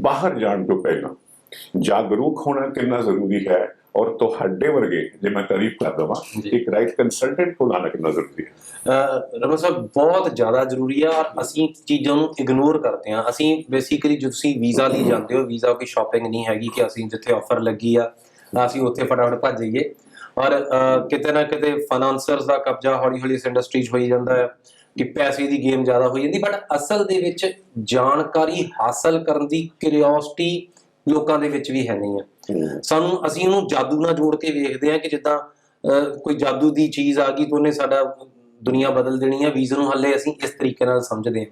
ਬਾਹਰ ਜਾਣ ਤੋਂ ਪਹਿਲਾਂ ਜਾਗਰੂਕ ਹੋਣਾ ਕਿੰਨਾ ਜ਼ਰੂਰੀ ਹੈ ਔਰ ਤੁਹਾਡੇ ਵਰਗੇ ਜੇ ਮੈਂ ਤਾਰੀਫ ਕਰ ਦਵਾਂ। ਇੱਕ ਰਾਈਟ ਕੰਸਲਟੈਂਟ ਕੋਲ ਆਉਣਾ ਕਿੰਨਾ ਜ਼ਰੂਰੀ ਹੈ? ਰਮਨ ਸਾਹਿਬ ਬਹੁਤ ਜ਼ਿਆਦਾ ਜ਼ਰੂਰੀ ਆ ਔਰ ਅਸੀਂ ਚੀਜ਼ਾਂ ਨੂੰ ਇਗਨੋਰ ਕਰਦੇ ਆ ਅਸੀਂ ਬੇਸਿਕਲੀ ਜਦੋਂ ਤੁਸੀਂ ਵੀਜ਼ਾ ਲਈ ਜਾਂਦੇ ਹੋ ਵੀਜ਼ਾ ਕੋਈ ਸ਼ਾਪਿੰਗ ਨਹੀਂ ਹੈਗੀ ਕਿ ਅਸੀਂ ਜਿੱਥੇ ਆਫਰ ਲੱਗੀ ਆ ਅਸੀਂ ਉੱਥੇ ਫਟਾਫਟ ਭੱਜ ਜਾਈਏ। ਔਰ ਕਿਤੇ ਨਾ ਕਿਤੇ ਫਾਈਨਾਂਸਰਸ ਦਾ ਕਬਜ਼ਾ ਹੌਲੀ ਹੌਲੀ ਇਸ ਇੰਡਸਟਰੀ 'ਚ ਹੋਈ ਜਾਂਦਾ ਹੈ। ਕਿ ਪੈਸੇ ਦੀ ਗੇਮ ਜ਼ਿਆਦਾ ਹੋਈ ਜਾਂਦੀ ਬਟ ਅਸਲ ਦੇ ਵਿੱਚ ਜਾਣਕਾਰੀ ਹਾਸਲ ਕਰਨ ਦੀ ਕਿਉਰਿਓਸਿਟੀ ਲੋਕਾਂ ਦੇ ਵਿੱਚ ਵੀ ਹੈ ਨਹੀਂ ਹੈ। ਸਾਨੂੰ ਅਸੀਂ ਉਹਨੂੰ ਜਾਦੂ ਨਾਲ ਜੋੜ ਕੇ ਵੇਖਦੇ ਹਾਂ ਕਿ ਜਿੱਦਾਂ ਕੋਈ ਜਾਦੂ ਦੀ ਚੀਜ਼ ਆ ਗਈ ਤਾਂ ਉਹਨੇ ਸਾਡਾ ਦੁਨੀਆ ਬਦਲ ਦੇਣੀ ਹੈ ਵੀਜ਼ੇ ਨੂੰ ਹੱਲੇ ਅਸੀਂ ਇਸ ਤਰੀਕੇ ਨਾਲ ਸਮਝਦੇ ਹਾਂ।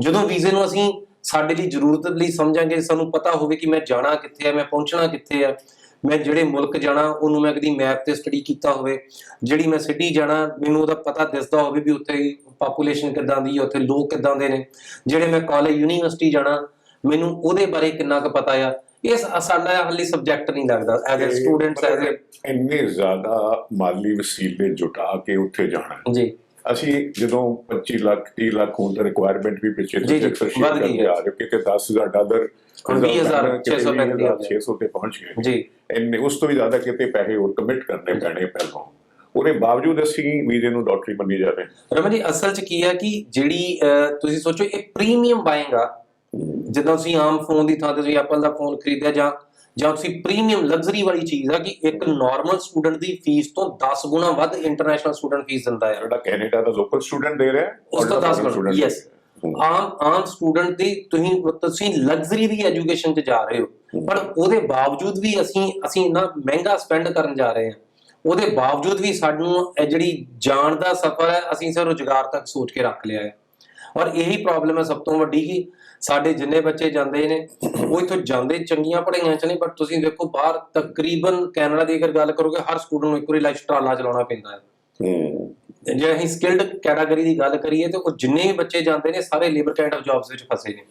ਜਦੋਂ ਵੀਜ਼ੇ ਨੂੰ ਅਸੀਂ ਸਾਡੇ ਲਈ ਜ਼ਰੂਰਤ ਲਈ ਸਮਝਾਂਗੇ ਸਾਨੂੰ ਪਤਾ ਹੋਵੇ ਕਿ ਮੈਂ ਜਾਣਾ ਕਿੱਥੇ ਹੈ ਮੈਂ ਪਹੁੰਚਣਾ ਕਿੱਥੇ ਹੈ ਮੈਂ ਜਿਹੜੇ ਮੁਲਕ ਜਾਣਾ ਉਹਨੂੰ ਮੈਂ ਕਦੀ ਮੈਪ ਤੇ ਸਟੱਡੀ ਕੀਤਾ ਹੋਵੇ ਜਿਹੜੀ ਮੈਂ ਸਿਟੀ ਜਾਣਾ ਮੈਨੂੰ ਉਹਦਾ ਪਤਾ ਦਿਸਦਾ ਹੋਵੇ ਵੀ ਉੱਥੇ ਪਾਪੂਲੇਸ਼ਨ ਕਿੱਦਾਂ ਦੀ ਹੈ ਉੱਥੇ ਲੋਕ ਕਿੱਦਾਂ ਦੇ ਨੇ ਜਿਹੜੇ ਮੈਂ ਕਾਲਜ ਯੂਨੀਵਰਸਿਟੀ ਜਾਣਾ ਮੈਨੂੰ ਉਹਦੇ ਬਾਰੇ ਕਿੰਨਾ ਕੁ ਪਤਾ ਆ ਇਹ ਸ- ਸਾਡਾ ਹਾਲੇ ਸਬਜੈਕਟ ਨਹੀਂ ਲੱਗਦਾ as a students as a ਇੰਨੇ ਜ਼ਿਆਦਾ ਮਾਲੀ ਵਸੀਲੇ ਜੁਟਾ ਕੇ ਉੱਥੇ ਜਾਣਾ। ਜੀ ਅਸੀਂ ਜਦੋਂ 25 ਲੱਖ 30 ਲੱਖ ਹੁਣ ਤਾਂ ਰਿਕੁਆਇਰਮੈਂਟ ਵੀ ਪਿੱਛੇ ਜੀ, ਜੀ, ਅਕਸਰ ਗਈ ਕਰਦੇ ਹੈ। ਆ ਰਹੇ ਕਿਤੇ 10000 ਡਾਲਰ ਹੁਣ 20,000, 600 ਤੱਕ ਦੀ ਆ ਗਈ। 600 ਤੇ ਪਹੁੰਚ ਗਏ ਜੀ ਇੰਨੇ ਉਸ ਤੋਂ ਵੀ ਜ਼ਿਆਦਾ ਕਿਤੇ ਪੈਸੇ ਹੋਰ ਕਮਿਟ ਕਰਨੇ ਪੈਣੇ ਪਹਿਲਾਂ। ਉਹਦੇ ਬਾਵਜੂਦ ਅਸੀਂ ਵੀਜ਼ੇ ਨੂੰ ਡਾਕਟਰੀ ਮੰਨੀ ਜਾ ਰਹੇ। ਰਮਨ ਜੀ ਅਸਲ 'ਚ ਕੀ ਹੈ ਕਿ ਜਿਹੜੀ ਤੁਸੀਂ ਸੋਚੋ ਇਹ ਪ੍ਰੀਮੀਅਮ ਬਾਇੰਗ ਆ। ਜਦੋਂ ਤੁਸੀਂ ਆਮ ਫੋਨ ਦੀ ਥਾਂ ਤੇ ਤੁਸੀਂ ਐਪਲ ਦਾ ਫੋਨ ਖਰੀਦਿਆ ਜਾਂ ਜਾਂ ਤੁਸੀਂ ਪ੍ਰੀਮੀਅਮ ਲਗਜ਼ਰੀ ਵਾਲੀ ਚੀਜ਼ ਆ ਕਿ ਇੱਕ ਨਾਰਮਲ ਸਟੂਡੈਂਟ ਦੀ ਫੀਸ ਤੋਂ 10 ਗੁਣਾ ਵੱਧ ਇੰਟਰਨੈਸ਼ਨਲ ਸਟੂਡੈਂਟ ਫੀਸ ਦਿੰਦਾ ਹੈ ਜਿਹੜਾ ਕੈਨੇਡਾ ਦਾ ਲੋਕਲ ਸਟੂਡੈਂਟ ਦੇ ਰਿਹਾ ਉਸ ਤੋਂ ਔਰ 10 foreign ਗੁਣਾ ਯੈਸ। ਆਮ ਆਮ ਸਟੂਡੈਂਟ ਦੀ ਤੁਸੀਂ ਤੁਸੀਂ ਲਗਜ਼ਰੀ ਦੀ ਐਜੂਕੇਸ਼ਨ 'ਚ ਜਾ ਰਹੇ ਹੋ। ਪਰ ਉਹਦੇ ਬਾਵਜੂਦ ਵੀ ਅਸੀਂ ਅਸੀਂ ਇੰਨਾ ਮਹਿੰਗਾ ਸਪੈਂਡ ਕਰਨ ਜਾ ਰਹੇ ਹਾਂ। ਉਹਦੇ ਬਾਵਜੂਦ ਵੀ ਸਾਨੂੰ ਇਹ ਜਿਹੜੀ ਜਾਣ ਦਾ ਸਫ਼ਰ ਹੈ ਅਸੀਂ ਸਿਰ ਰੁਜ਼ਗਾਰ ਤੱਕ ਸੋਚ ਕੇ ਰੱਖ ਲਿਆ ਹੈ। ਔਰ ਇਹੀ ਪ੍ਰੋਬਲਮ ਹੈ ਸਭ ਤੋਂ ਵੱਡੀ ਕਿ ਸਾਡੇ ਜਿੰਨੇ ਬੱਚੇ ਜਾਂਦੇ ਨੇ ਉਹ ਇੱਥੋਂ ਜਾਂਦੇ ਚੰਗੀਆਂ ਪੜ੍ਹਾਈਆਂ ਚ ਨੇ ਬਟ ਤੁਸੀਂ ਦੇਖੋ ਬਾਹਰ ਤਕਰੀਬਨ ਕੈਨੇਡਾ ਦੀ ਅਗਰ ਗੱਲ ਕਰੋਗੇ ਹਰ ਸਟੂਡੈਂਟ ਨੂੰ ਇੱਕ ਵਾਰੀ ਲਾਈਫ ਟਰਾਲਾ ਚਲਾਉਣਾ ਪੈਂਦਾ ਹੈ। ਹੂੰ। ਜੇ ਅਸੀਂ ਸਕਿਲਡ ਕੈਟਾਗਰੀ ਦੀ ਗੱਲ ਕਰੀਏ ਤੇ ਉਹ ਜਿੰਨੇ ਵੀ ਬੱਚੇ ਜਾਂਦੇ ਨੇ ਸਾਰੇ ਲੇਬਰ ਕਾਈਂਡ ਆਫ ਜੌਬਸ ਵਿੱਚ ਫਸੇ ਨੇ।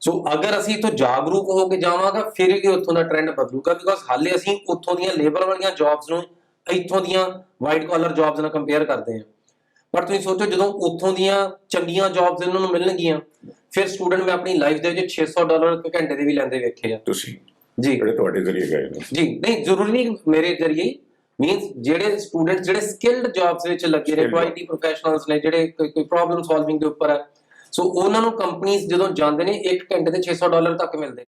ਸੋ ਅਗਰ ਅਸੀਂ ਇੱਥੋਂ ਜਾਗਰੂਕ ਹੋ ਕੇ ਜਾਵਾਂਗਾ ਫਿਰ ਹੀ ਉੱਥੋਂ ਦਾ ਟ੍ਰੈਂਡ ਬਦਲੂਗਾ ਬਿਕੋਜ਼ ਹਾਲੇ ਅਸੀਂ ਉੱਥੋਂ ਦੀਆਂ ਲੇਬਰ ਵਾਲੀਆਂ ਜੌਬਸ ਨੂੰ ਇੱਥੋਂ ਦੀਆਂ ਵਾਈਟ ਕਾਲਰ ਜੌਬਸ ਨਾਲ ਕੰਪੇਅਰ ਕਰਦੇ ਹਾਂ। ਪਰ ਤੁਸੀਂ ਸੋਚੋ ਜਦੋਂ ਉੱਥੋਂ ਦੀਆਂ ਚੰਗੀਆਂ ਜੌਬਸ ਇਹਨਾਂ ਨੂੰ ਮਿਲਣਗੀਆਂ ਫਿਰ ਸਟੂਡੈਂਟ ਮੈਂ ਆਪਣੀ ਲਾਈਫ ਦੇ ਵਿੱਚ 600 ਡਾਲਰ ਇੱਕ ਘੰਟੇ ਦੇ ਵੀ ਲੈਂਦੇ ਵੇਖੇ ਆ। ਤੁਸੀਂ ਜੀ। ਜਿਹੜੇ ਤੁਹਾਡੇ ਜ਼ਰੀਏ ਗਏ ਨੇ। ਜੀ। ਨਹੀਂ ਜ਼ਰੂਰੀ ਨਹੀਂ ਮੇਰੇ ਜਰੀਏ ਮੀਨਸ ਜਿਹੜੇ ਸਟੂਡੈਂਟ ਜਿਹੜੇ ਸਕਿਲਡ ਜੌਬਸ ਵਿੱਚ ਲੱਗੇ ਨੇ ਆਈਟੀ ਪ੍ਰੋਫੈਸ਼ਨਲਸ ਨੇ ਜਿਹੜੇ ਕੋਈ ਪ੍ਰੋਬਲਮ ਸੋਲਵਿੰਗ ਦੇ ਉੱਪਰ ਹੈ ਸੋ ਉਹਨਾਂ ਨੂੰ ਕੰਪਨੀਆਂ ਜਦੋਂ ਜਾਂਦੇ ਨੇ 1 ਘੰਟੇ ਦੇ 600 ਡਾਲਰ ਤੱਕ ਮਿਲਦੇ